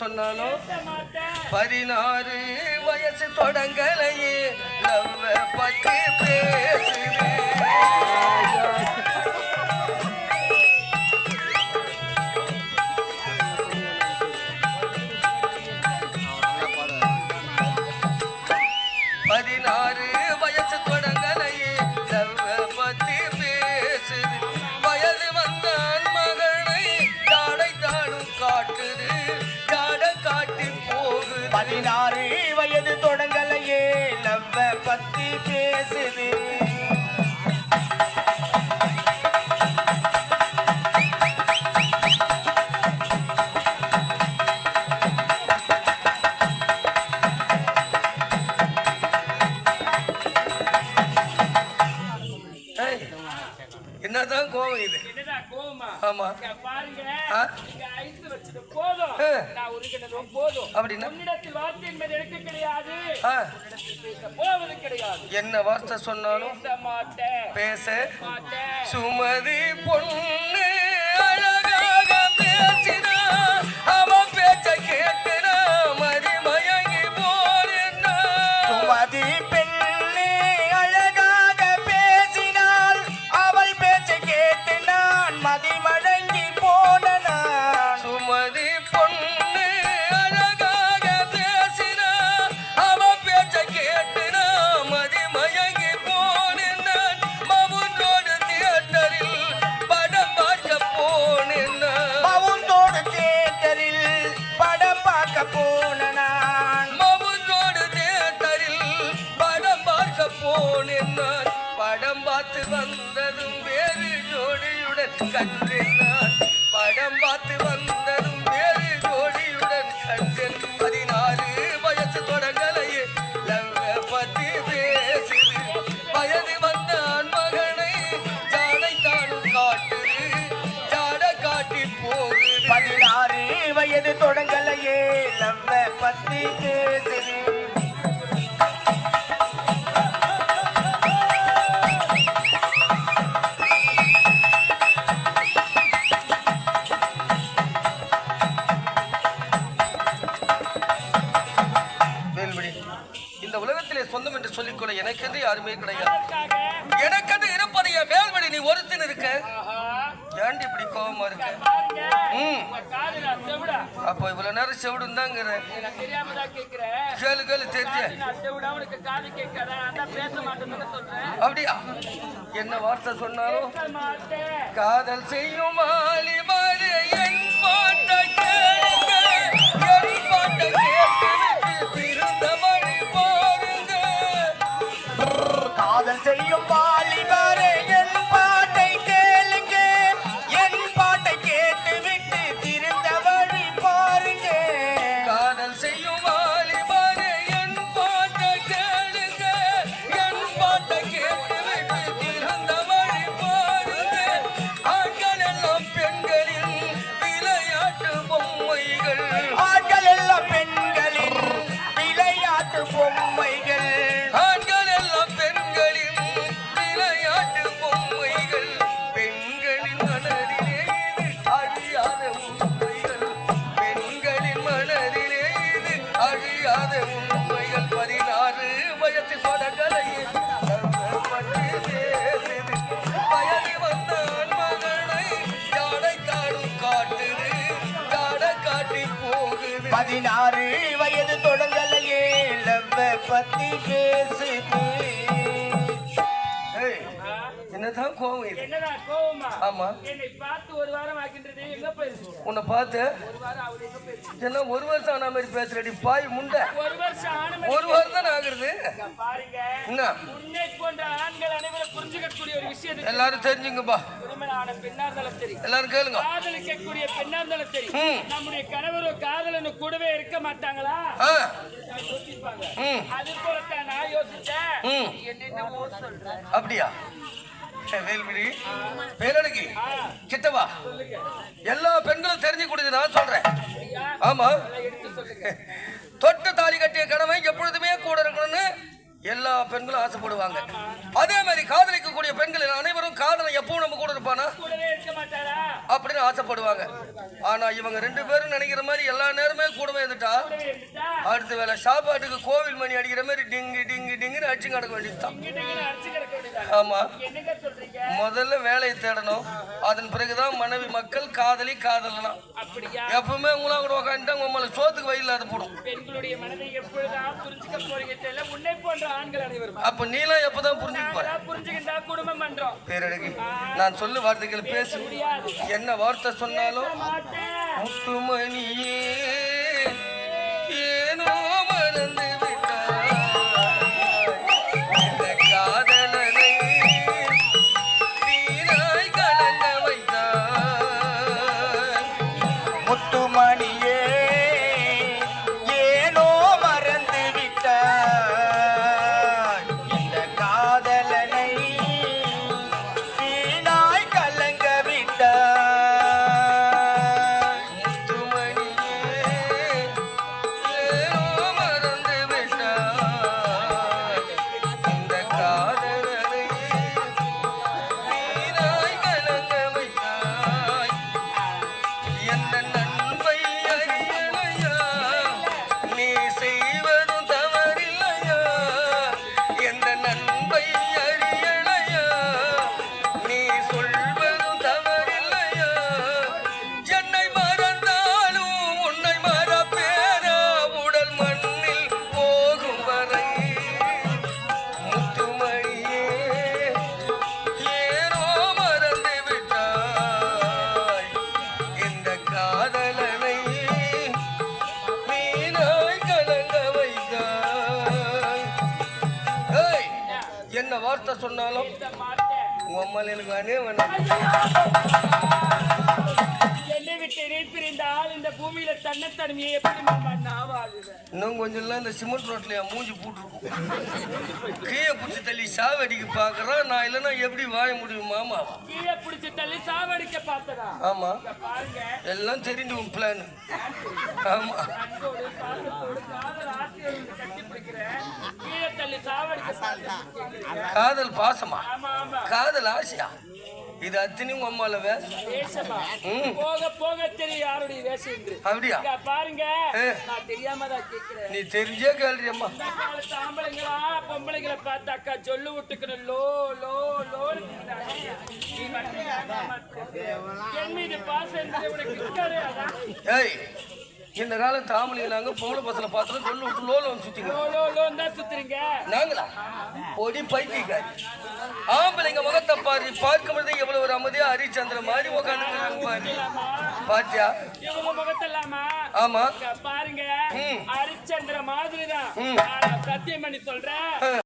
சொன்னாலும் பதினாறு வயசு தொடங்கலையே. நம்ம பத்தி பேசுது பதினாறு வயது தொடங்கலையே நம்ம பத்தி பேசுது என்ன வார்த்தை சொன்னாலும்? பேச சுமதி பொண்ணு அழகாக பேசினா வந்ததும் வேறு ஜோடியுடன் கண்டேன் நான். படம் பார்த்து வந்ததும் வேறு ஜோடியுடன் கண்டேன் பதினாறு வயசு தொடங்கலையே. லவ்வ பத்தி பேசுது. வயது வந்த மகனை ஜாடை தானும் காட்டுது. ஜாட காட்டி போகுது. பதினாறு வயது தொடங்கலையே. லவ்வ பத்தி பேசுது. உலகத்திலே சொந்தம் என்று சொல்லிக்கொள்ள எனக்கென்று யாருமே கிடையாது. எனக்கென்று இருப்பது என் வேல்வழி நீ ஒருத்தன் இருக்க. ஏன்டி இப்படி கோவமா இருக்க? ம். அப்போ இவ்வளவு நேரம் செவிடும் தாங்கிற கேளு கேளு தெரிஞ்ச. அப்படியா? என்ன வார்த்தை சொன்னாலும்? காதல் செய்யும் ஆலிமாறு என் பாட்ட கேளுங்க என் பாட்ட விளையாட்டு பொம்மைகள். ஆண்கள் எல்லாம் பெண்களின் விளையாட்டு பொம்மைகள். பெண்களின் மனதிலே இது அழியாத உண்மைகள். பெண்களின் மனதிலே இது அழியாத உண்மைகள். பத்தி பேசுது என்னதான் கோவம் இது? என்னடா கோவமா? ஆமா. என்னை பார்த்து ஒரு வாரம் ஆகின்றது எங்க போயிருச்சு உன்னை பார்த்து ஒரு வாரம் அவரு எங்க போயிருச்சு என்ன ஒரு வருஷம் ஆன மாதிரி பேசுறடி பாய் முண்டை. ஒரு வருஷம் ஆன ஒரு வருஷம் தான் ஆகுறது? பாருங்க. என்ன? உன்னை போன்ற ஆண்கள் அனைவரும் புரிஞ்சுக்கக்கூடிய ஒரு விஷயம். எல்லாரும் தெரிஞ்சுங்கப்பா. திருமணமான பெண்ணா இருந்தாலும் சரி. எல்லாரும் கேளுங்க. காதலிக்கக்கூடிய பெண்ணா இருந்தாலும் சரி. ம். நம்முடைய கணவரோ காதலனு கூடவே இருக்க மாட்டாங்களா? அது போலத்தான் நான் யோசிச்சேன். என்னென்னமோ அப்படியா? வேல்விழி வேலனுக்கு கிட்டவா எல்லா பெண்களும் தெரிஞ்சு கொடுத்து நான் சொல்றேன். ஆமா. நல்லா எடுத்து சொல்லுங்க. தொட்டு தாலி கட்டிய கணவன் எப்பொழுதுமே கூட இருக்கணும்னு எல்லா பெண்களும் ஆசைப்படுவாங்க. அதே மாதிரி காதலிக்கக்கூடிய பெண்கள் அனைவரும் காதலை எப்பவும் நம்ம கூட இருப்பானா கூடவே இருக்க மாட்டாரா அப்படின்னு ஆசைப்படுவாங்க. ஆனா இவங்க ரெண்டு பேரும் நினைக்கிற மாதிரி எல்லா நேரமே கூடவே இருந்துட்டா அடுத்த வேலை சாப்பாட்டுக்கு கோவில் மணி அடிக்கிற மாதிரி டிங்கு டிங்கு டிங்குன்னு அடிச்சு கிடக்க வேண்டியதுதான். ஆமா. முதல்ல வேலையை தேடணும். அதன் பிறகுதான் மனைவி மக்கள் காதலி காதலாம் எப்பவுமே உங்களா கூட உட்காந்துட்டா உங்களை சோத்துக்கு வயலில் அது போடும். தெரியல உன்னை போன்ற ஆண்கள் அனைவரும். அப்ப நீலாம் எப்பதான் புரிஞ்சுக்க போற நாங்களா புரிஞ்சுக்கிட்டா குடும்பம் பண்றோம். பேரழகி நான் சொல்லு வார்த்தைகள் பேசு. முடியாது. என்ன வார்த்தை சொன்னாலும் முத்துமணியே. வார்த்தை சொன்னாலும் இந்த மாட்டேன் உங்க எனக்கு வேணே வேணாம். விட்டு இணைப்பிருந்தால் இந்த பூமியில தன்னத்தன்மையை எப்படி இன்னும் கொஞ்சம் இந்த சிமெண்ட் ரோட்ல என் மூஞ்சி போட்டுருக்கும். கீழே பிடிச்சி தள்ளி சாவடிக்கு பாக்குறான் நான் இல்லைன்னா எப்படி வாழ முடியும் மாமா? கீழே பிடிச்சி தள்ளி சாவடிக்க பார்த்ததா ஆமா. பாருங்க. எல்லாம் தெரிஞ்சு உன் பிளான் ஆமா. காதல் பாசமா? காதல் ஆசையா? இது அம்மால வே? வேஷமா. போக போக தெரியும் யாருடைய வேஷம் என்று. அப்படியா? பாருங்க. நான் தெரியாம தான் கேட்கிறேன். நீ தெரிஞ்சே கேள்றியம்மா ஆம்பளைங்களா பொம்பளைங்களை பார்த்தாக்கா சொல்லு விட்டுக்கணும். லோ லோ மாட்டே? என் மீது பாசம் உனக்கு ஏய் இந்த காலம் தாமலிங்க நாங்க பொம்பளை பசங்களை பார்த்தோம் சொல்லு விட்டு லோல வந்து சுத்திங்க சுத்துறீங்க? நாங்களா? பொடி பைத்தியக்காரி. ஆம்பளைங்க முகத்தை பாரு பார்க்கும் பொழுது எவ்வளவு ஒரு அமைதியா ஹரிச்சந்திர மாதிரி உட்காந்துக்கிறாங்க பாரு. பாத்தியா? ஆமா. பாருங்க. ஹரிச்சந்திர மாதிரி தான். சத்தியம் பண்ணி சொல்றேன்.